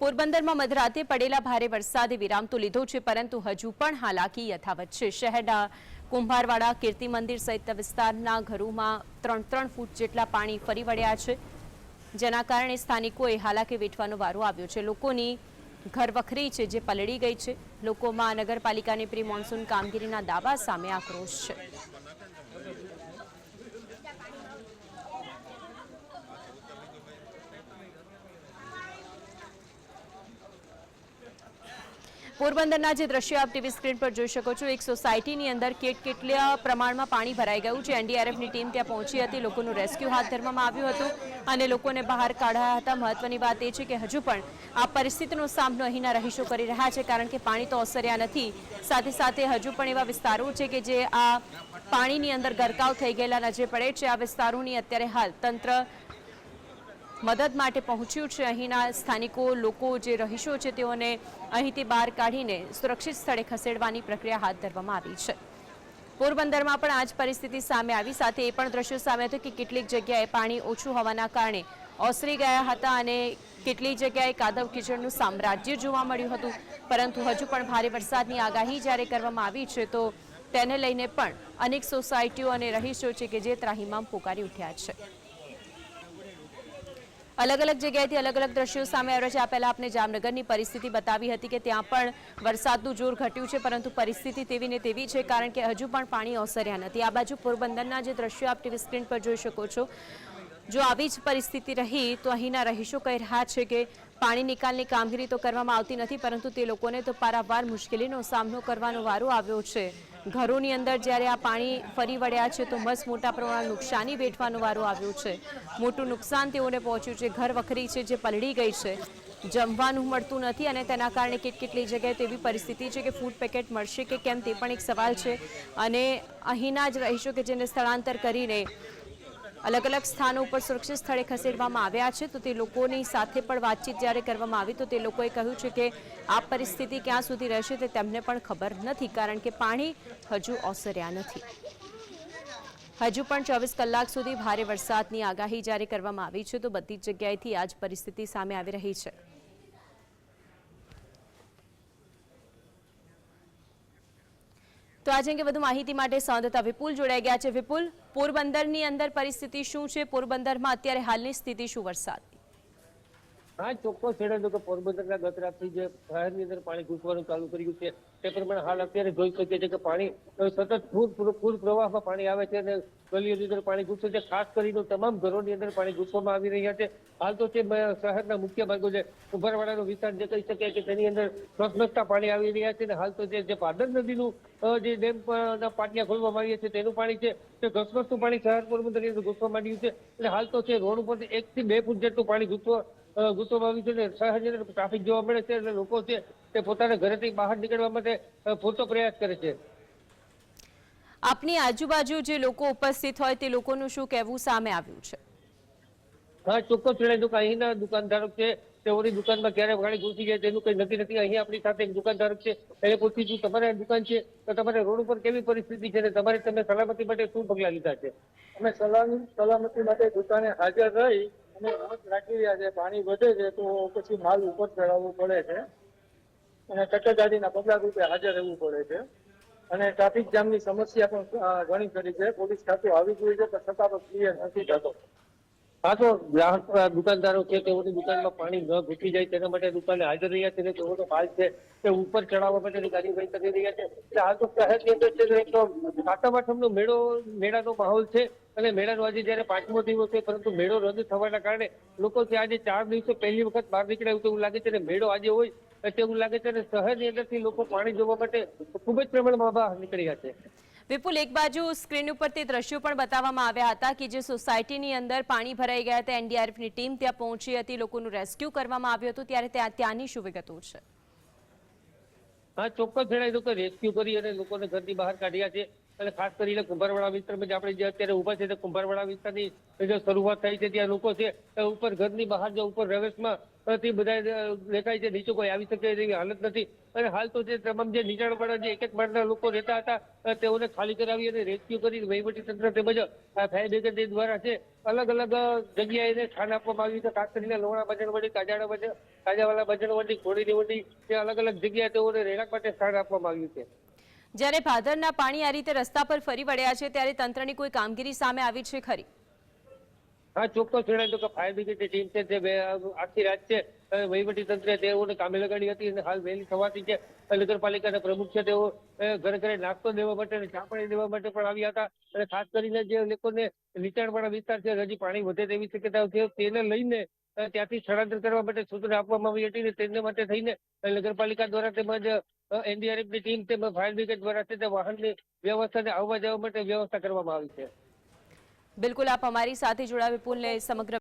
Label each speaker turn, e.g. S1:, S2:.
S1: પોરબંદરમાં મધરાતે પડેલા ભારે વરસાદે વિરામ તો લીધો છે, પરંતુ હજુ પણ હાલાકી યથાવત છે. શહેરના કુંભારવાડા, કીર્તિ મંદિર સહિત વિસ્તારના ઘરોમાં ત્રણ ત્રણ ફૂટ જેટલા પાણી ફરી વળ્યા છે. જેના કારણે સ્થાનિકોએ હાલાકી વેઠવાનો વારો આવ્યો છે. લોકોની ઘર વખરી છે, જે પલળી ગઈ છે. લોકોમાં નગરપાલિકાની પ્રી મોન્સૂન કામગીરીના દાવા સામે આક્રોશ છે. પોરબંદરના જે દ્રશ્ય આપ ટીવી સ્ક્રીન પર જોઈ શકો છો, એક સોસાયટીની અંદર કેટ કેટલા પ્રમાણમાં પાણી ભરાઈ ગયું છે. એનડીઆરએફની ટીમ ત્યાં પહોંચી હતી, લોકોનું રેસ્ક્યુ હાથ ધરવામાં આવ્યું હતું અને લોકોને બહાર કાઢ્યા હતા. મહત્વની વાત એ છે કે હજુ પણ આ પરિસ્થિતિનો સામનો અહીંના રહીશો કરી રહ્યા છે, કારણ કે પાણી તો ઓસર્યા નથી. સાથે સાથે હજુ પણ એવા વિસ્તારો છે કે જે આ પાણીની અંદર ગરકાવ થઈ ગયેલા નજરે પડે છે. આ વિસ્તારોની અત્યારે હાલ તંત્ર મદદ માટે પહોંચ્યું છે. અહીંના સ્થાનિકો, લોકો જે રહીશો છે, તેઓને અહીંથી બહાર કાઢીને સુરક્ષિત સ્થળે ખસેડવાની પ્રક્રિયા હાથ ધરવામાં આવી છે. પોરબંદરમાં પણ આ જ પરિસ્થિતિ સામે આવી. સાથે એ પણ દ્રશ્યો સામે હતું કે કેટલીક જગ્યાએ પાણી ઓછું હોવાના કારણે ઓસરી ગયા હતા અને કેટલી જગ્યાએ કાદવ કીચડનું સામ્રાજ્ય જોવા મળ્યું હતું. પરંતુ હજુ પણ ભારે વરસાદની આગાહી જ્યારે કરવામાં આવી છે, તો તેને લઈને પણ અનેક સોસાયટીઓ અને રહીશો છે કે જે ત્રાહિમામ પોકારી ઉઠ્યા છે. અલગ અલગ જગ્યાએથી અલગ અલગ દ્રશ્યો સામે આવ્યા છે. આ પહેલાં આપણે જામનગરની પરિસ્થિતિ બતાવી હતી કે ત્યાં પણ વરસાદનું જોર ઘટ્યું છે, પરંતુ પરિસ્થિતિ તેવી ને તેવી છે કારણ કે હજુ પણ પાણી ઓસર્યા નથી. આ બાજુ પોરબંદરના જે દ્રશ્યો આપ ટીવી સ્ક્રીન પર જોઈ શકો છો. જો આવી જ પરિસ્થિતિ રહી તો અહીંના રહીશો કહી રહ્યા છે કે પાણી નિકાલની કામગીરી તો કરવામાં આવતી નથી, પરંતુ તે લોકોને તો પારાવાર મુશ્કેલીનો સામનો કરવાનો વારો આવ્યો છે. ઘરોની અંદર જ્યારે આ પાણી ફરી વળ્યા છે, તો મસ્ત મોટા પ્રમાણમાં નુકસાની વેઠવાનો વારો આવ્યો છે. મોટું નુકસાન તેઓને પહોંચ્યું છે. ઘર વખરી છે, જે પલળી ગઈ છે. જમવાનું મળતું નથી અને તેના કારણે કેટ કેટલી જગ્યાએ તેવી પરિસ્થિતિ છે કે ફૂડ પેકેટ મળશે કે કેમ તે પણ એક સવાલ છે. અને અહીંના જ રહીશો કે જેને સ્થળાંતર કરીને અલગ અલગ સ્થાનો ઉપર સુરક્ષિત સ્થળે ખસેડવામાં આવ્યા છે, તો તે લોકોની સાથે પણ વાતચીત જ્યારે કરવામાં આવી, તો તે લોકોએ કહ્યું છે કે આ પરિસ્થિતિ ક્યાં સુધી રહેશે તે તેમને પણ ખબર નથી, કારણ કે પાણી હજુ ઓસર્યા નથી. હજુ પણ ચોવીસ કલાક સુધી ભારે વરસાદની આગાહી જારી કરવામાં આવી છે, તો બધી જ જગ્યાએથી આ જ પરિસ્થિતિ સામે આવી રહી છે. તો આજે અંગે વધુ માહિતી માટે સંવાદદાતા વિપુલ જોડાઈ ગયા છે. વિપુલ, પોરબંદરની અંદર પરિસ્થિતિ શું છે? પોરબંદરમાં અત્યારે હાલની સ્થિતિ શું વરસાદની?
S2: હા, ચોક્કસ જણાવ્યું કે પોરબંદરના ગત રાતથી જે શહેરની અંદર પાણી ઘૂસવાનું ચાલુ કર્યું છે. તે પ્રમાણે હાલ અત્યારે જોઈ શકીએ છીએ કે પાણી સતત પૂર, પૂર- પૂર પ્રવાહમાં પાણી આવે છે અને ગલીઓની અંદર પાણી ઘૂસે છે. ખાસ કરીને તમામ ઘરોની અંદર પાણી ઘૂસવામાં આવી રહ્યા છે. હાલ તો તે શહેરના મુખ્ય માર્ગો છે, ઉભરવાડાનો વિસ્તાર જે કહી શકાય કે તેની અંદર ધસમસતા પાણી આવી રહ્યા છે અને હાલ તો જે પાદર નદીનું જે ડેમ પાટિયા ખોલવામાં આવ્યા છે તેનું પાણી છે. તે ઘસમસનું પાણી શહેર પોરબંદરની અંદર ઘૂસવા માંડ્યું છે. અને હાલ તો છે રોડ ઉપર એક થી બે ફૂટ જેટલું પાણી ઘૂસવા ઘૂસવામાં આવ્યું છે અને શહેરની અંદર ટ્રાફિક જોવા મળે છે અને લોકો છે તે પોતાના ઘરેથી બહાર નીકળવા માટે પૂરતો પ્રયાસ કરે છે.
S1: આપની આજુબાજુ જે લોકો ઉપસ્થિત હોય તે લોકોનું શું કહેવું સામે આવ્યું છે?
S2: હા ચોક્કસ જણાવ્યું કે અહીંના દુકાનધારક છે તેઓની દુકાનમાં ક્યારે પાણી ઘૂસી જાય તેનું કંઈ નક્કી નથી. અહીં આપણી સાથે એક દુકાનધારક છે એને પૂછ્યું તમારે આ દુકાન છે? તો તમારે રોડ ઉપર કેવી પરિસ્થિતિ છે અને તમારે તમે સલામતી માટે શું પગલાં લીધા છે?
S3: અમે સલામતી માટે દુકાને હાજર રહી અને રાખી રહ્યા છે પાણી વધે છે તો પછી માલ ઉપર ચડાવવું પડે છે. અને તકેદારીના પગલા રૂપે હાજર રહેવું પડે છે. અને ટ્રાફિક જામની સમસ્યા પણ ઘણી ખરી છે. પોલીસ ખાતું આવી ગયું છે, પણ છતાં પણ ક્લિયર નથી થતો.
S2: હા, તો ગ્રાહક દુકાનદારો છે તેઓની દુકાનમાં પાણી ન ઘૂસી જાય તેના માટે દુકાને હાજર રહ્યા છે તેઓનો માલ છે તે ઉપર ચડાવવા માટેની કાર્યવાહી કરી રહ્યા છે. એટલે હાલ તો શહેરની અંદર છે તો તો સાતમ મેળો, મેળાનો માહોલ છે અને મેળાનો આજે જયારે પાંચમો દિવસ છે, પરંતુ મેળો રદ થવાના કારણે લોકો છે આજે ચાર દિવસે પહેલી વખત બહાર નીકળ્યા એવું લાગે છે અને મેળો આજે હોય તેવું લાગે છે અને શહેરની અંદરથી લોકો પાણી જોવા માટે ખૂબ જ પ્રમાણમાં બહાર નીકળ્યા છે.
S1: વિપુલ એક બાજુ સ્ક્રીન ઉપર તે દ્રશ્યો પણ બતાવવામાં આવ્યા હતા કે જે સોસાયટીની અંદર પાણી ભરાઈ ગયા હતા એનડીઆરએફની ટીમ ત્યાં પહોંચી હતી લોકોનું રેસ્ક્યુ કરવામાં આવ્યું હતું ત્યારે ત્યાં ત્યાંની શું વિગતો છે?
S2: હા ચોક્કસ જણાવ્યું કે રેસ્ક્યુ કરી અને લોકોને ઘરની બહાર કાઢ્યા છે. અને ખાસ કરીને કુંભારવાડા વિસ્તારમાં આપણે જે અત્યારે ઊભા છે, તે કુંભારવાડા વિસ્તારની જે શરૂઆત થઈ છે, ત્યાં લોકો છે ઉપર ઘરની બહાર જે ઉપર રવેશમાં થી બધા દેખાય છે, નીચે કોઈ આવી શકે એવી હાલત નથી. અને હાલ તો જે તમામ જે નીચાણવાળા જે એક એક માળના લોકો રહેતા હતા તેઓને ખાલી કરાવી અને રેસ્ક્યુ કરી વહીવટી તંત્ર તેમજ ફાયર બ્રિગેડ દ્વારા છે અલગ અલગ જગ્યાએ સ્થાન આપવામાં આવ્યું છે. ખાસ કરીને લોણા બજરવડી કાજાડા બજર કાજાવાલા બજરવડી કોડીની વડી તે અલગ અલગ જગ્યાએ તેઓને રહેણાંક માટે સ્થાન આપવામાં આવ્યું છે.
S1: જ્યારે ભાદરના પાણી આ રીતે રસ્તા પર ફરી વળ્યા છે, ત્યારે તંત્રની કોઈ કામગીરી સામે આવી છે ખરી?
S2: હા, ચોક્કસ જણાય તો કે ફાયર બ્રિગેડની ટીમ છે, જે આખી રાત છે વહીવટી તંત્રે તેઓને કામે લગાડી હતી અને હાલ વહેલી થવાથી છે નગરપાલિકાના પ્રમુખ છે, તેઓ ઘરે ઘરે નાસ્તો દેવા માટે અને ચા દેવા માટે પણ આવ્યા હતા. અને ખાસ કરીને જે લોકોને નીચાણવાળા વિસ્તાર છે, હજી પાણી વધે તેવી શક્યતા છે, તેને લઈને ત્યાંથી સ્થળાંતર કરવા માટે સૂચના આપવામાં આવી હતી અને તેને માટે થઈને નગરપાલિકા દ્વારા તેમજ એનડીઆરએફની ટીમ તેમજ ફાયર બ્રિગેડ દ્વારા છે વાહનની વ્યવસ્થા અને આવવા જવા માટે વ્યવસ્થા કરવામાં આવી છે.
S1: બિલકુલ, આપ અમારી સાથે જોડાવી પુલને સમગ્ર